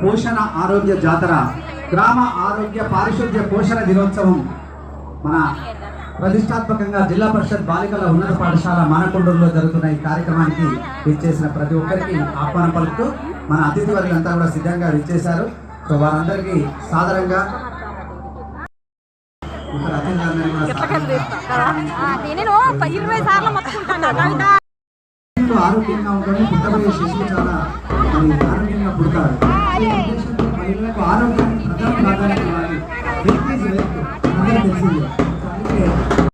పోషణ ఆరోగ్య జాతర గ్రామ ఆరోగ్య పారిశుద్ధ్య పోషణ దినోత్సవం మన ప్రతిష్టాత్మకంగా జిల్లా పరిషత్ బాలికల ఉన్నత పాఠశాల మానకొండూరులో జరుగుతున్న ఈ కార్యక్రమానికి విచ్చేసిన ప్రతి ఒక్కరికి ఆహ్వానం పలుకుతూ మన అతిథి వర్గులంతా కూడా సిద్ధంగా విచ్చేశారు. సో వారందరికీ శిశువులు ఆరోగ్యంగా ఉంటుంది పుట్టబోయే శిశువు చాలా ఆరోగ్యంగా పుడతారు ಮಹಿಳೆಯರಿಗೆ ಆರೋಗ್ಯ ಪ್ರಥಮ ಪ್ರಾಧಾನ್ಯವಾಗಿ ವ್ಯಕ್ತಿ ನಗರದಲ್ಲಿ ಅದಕ್ಕೆ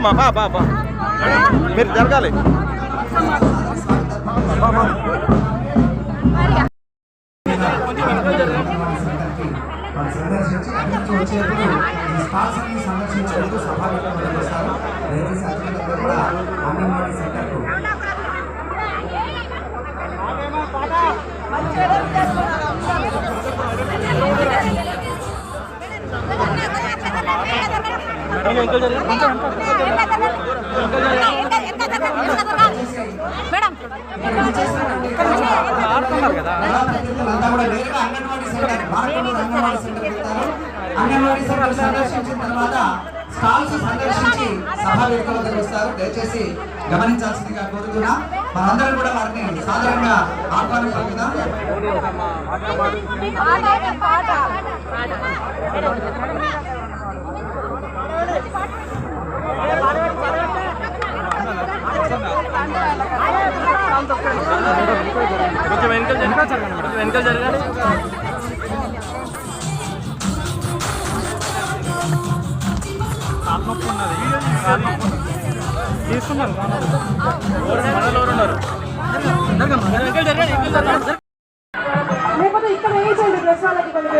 అమ్మా, బా బా బా మీరు జరగాలి బా, బా. వాళ్ళు సందర్శించి అక్కడి నుంచి వచ్చేప్పుడు ఈ స్టాల్స్ అన్ని సందర్శించేందుకు సభాగా వస్తారు దయచేసి అతిథులందరూ కూడా అంగన్వాడీ సెంటర్కు మేడం అంతా కూడా అంగన్వాడీ సెంటర్ సందర్శించిన తర్వాత స్టాల్స్ సందర్శించి సభా వేదిక వద్దకు దయచేసి గమనించాల్సిందిగా కోరుతున్నా మనందరం కూడా వారిని సాధారణంగా ఆహ్వానం పలుకుదాం కొంచెం వెనకలు జరగాలి. కొంచెం తీసుకున్నారు మనలో ఉన్నారు లేకపోతే ఇక్కడ వేయించండి డ్రెస్ వాళ్ళకి కొన్ని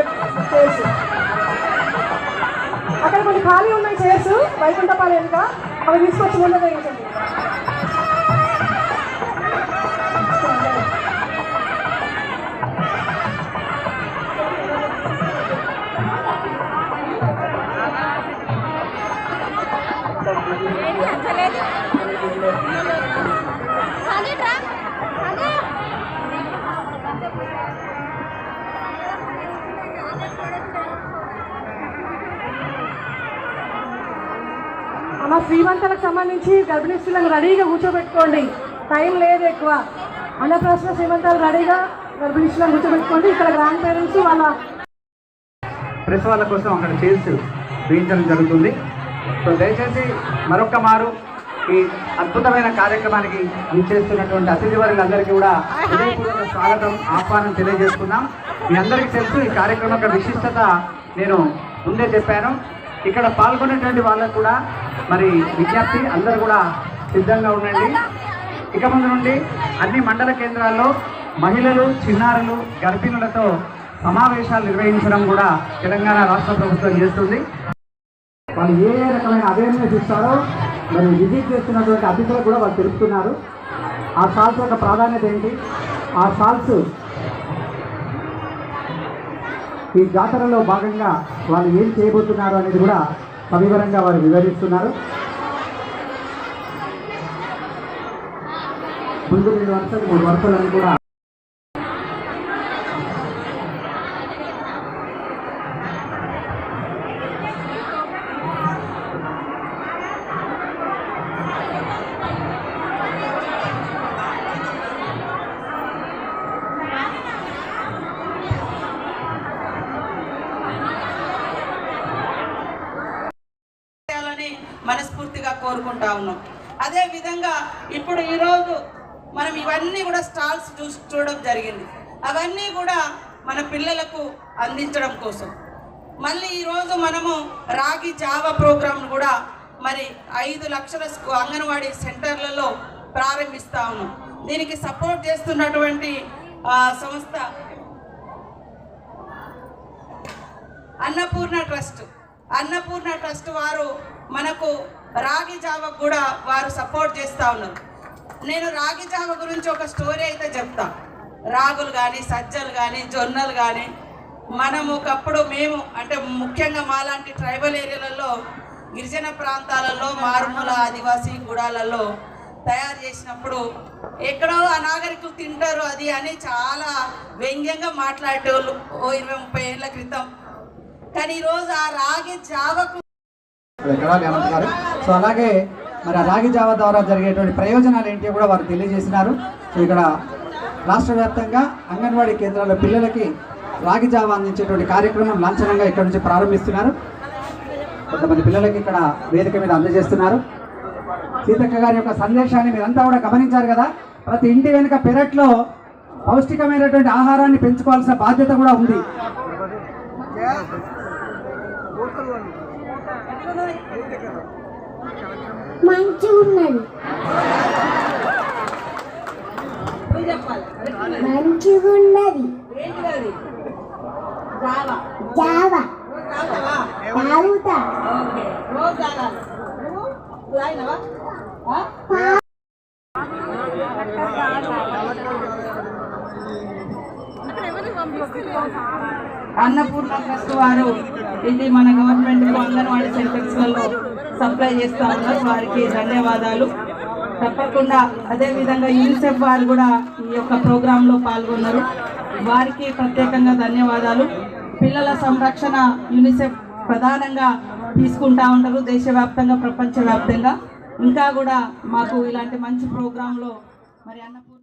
కొన్ని ఖాళీ ఉన్నాయి చైర్స్ వైకుంఠపాలి వెనుక. అవి తీసుకొచ్చి ముందు వేయించండి మా శ్రీమంతులకు సంబంధించి గర్భిణీ స్త్రీలను రెడీగా కూర్చోబెట్టుకోండి. టైం లేదు ఎక్కువ. అన్నప్రాసన శ్రీమంతాలు రెడీగా గర్భిణీ స్త్రీలను కూర్చోబెట్టుకోండి. ఇక్కడ గ్రాండ్ పేరెంట్స్ వాళ్ళ ప్రెస్ వాళ్ళ కోసం అక్కడ చైర్స్ వేయించడం జరుగుతుంది. సో దయచేసి మరొక్క మారు ఈ అద్భుతమైన కార్యక్రమానికి విచ్చేస్తున్నటువంటి అతిథి వర్గులందరికీ కూడా హృదయపూర్వక స్వాగతం ఆహ్వానం తెలియజేసుకున్నాం మీ అందరికీ తెలుసు ఈ కార్యక్రమం యొక్క విశిష్టత. నేను ముందే చెప్పాను. ఇక్కడ పాల్గొనేటువంటి వాళ్ళకు కూడా మరి విజ్ఞప్తి అందరూ కూడా సిద్ధంగా ఉండండి. ఇక ముందు నుండి అన్ని మండల కేంద్రాల్లో మహిళలు చిన్నారులు గర్భిణులతో సమావేశాలు నిర్వహించడం కూడా తెలంగాణ రాష్ట్ర ప్రభుత్వం చేస్తుంది. వాళ్ళు ఏ ఏ రకమైన అవేర్నెస్ ఇస్తారో మరి విజిట్ చేస్తున్నటువంటి అతిథులకు కూడా వాళ్ళు తెలుపుతున్నారు. ఆ సాల్స్ యొక్క ప్రాధాన్యత ఏంటి? ఆ సాల్స్ ఈ జాతరలో భాగంగా వాళ్ళు ఏం చేయబోతున్నారు అనేది కూడా సవివరంగా వారు వివరిస్తున్నారు. ముందు రెండు వరుసలు మూడు వరుసలను కూడా కోరుకుంటా ఉన్నాం. అదేవిధంగా ఇప్పుడు ఈరోజు మనం ఇవన్నీ కూడా స్టాల్స్ చూసి చూడడం జరిగింది. అవన్నీ కూడా మన పిల్లలకు అందించడం కోసం. మళ్ళీ ఈరోజు మనము రాగి జావా ప్రోగ్రాంను కూడా మరి ఐదు లక్షల అంగన్వాడీ సెంటర్లలో ప్రారంభిస్తా ఉన్నాం. దీనికి సపోర్ట్ చేస్తున్నటువంటి సంస్థ అన్నపూర్ణ ట్రస్ట్. అన్నపూర్ణ ట్రస్ట్ వారు మనకు రాగి జావకు కూడా వారు సపోర్ట్ చేస్తూ ఉన్నారు. నేను రాగి జావ గురించి ఒక స్టోరీ అయితే చెప్తా. రాగులు కానీ సజ్జలు కానీ జొన్నలు కానీ మనము ఒకప్పుడు మేము అంటే ముఖ్యంగా మాలాంటి ట్రైబల్ ఏరియాలలో గిరిజన ప్రాంతాలలో మారుమూల ఆదివాసీ గుడాలలో తయారు చేసినప్పుడు ఎక్కడో అనాగరికులు తింటారు అది అని చాలా వ్యంగ్యంగా మాట్లాడేటోళ్ళు ఓ ఇరవై ముప్పై ఏళ్ళ క్రితం. కానీ ఈరోజు ఆ రాగి జావకు ఎకరాలు గారు? సో అలాగే మరి ఆ రాగి జావ ద్వారా జరిగేటువంటి ప్రయోజనాలు ఏంటి కూడా వారు తెలియజేసినారు. సో ఇక్కడ రాష్ట్ర వ్యాప్తంగా అంగన్వాడీ కేంద్రాల పిల్లలకి రాగి జావ అందించేటువంటి కార్యక్రమం లాంఛనంగా ఇక్కడ నుంచి ప్రారంభిస్తున్నారు. కొంతమంది పిల్లలకి ఇక్కడ వేదిక మీద అందజేస్తున్నారు. సీతక్క గారి యొక్క సందేశాన్ని మీరంతా కూడా గమనించారు కదా? ప్రతి ఇంటి వెనుక పెరట్లో పౌష్టికమైనటువంటి ఆహారాన్ని పెంచుకోవాల్సిన బాధ్యత కూడా ఉంది. మంచిగా ఉన్నది మంచిగా ఉన్నది జావా తాగుతా అన్నపూర్ణ ట్రస్ట్ వారు ఇది మన గవర్నమెంట్ అంగన్వాడీ సెంటర్స్లలో సప్లై చేస్తా ఉన్నారు. వారికి ధన్యవాదాలు. తప్పకుండా అదేవిధంగా యూనిసెఫ్ వారు కూడా ఈ యొక్క ప్రోగ్రాంలో పాల్గొన్నారు. వారికి ప్రత్యేకంగా ధన్యవాదాలు. పిల్లల సంరక్షణ యూనిసెఫ్ ప్రధానంగా తీసుకుంటా ఉంటారు దేశవ్యాప్తంగా ప్రపంచవ్యాప్తంగా. ఇంకా కూడా మాకు ఇలాంటి మంచి ప్రోగ్రాంలో మరి అన్నపూర్ణ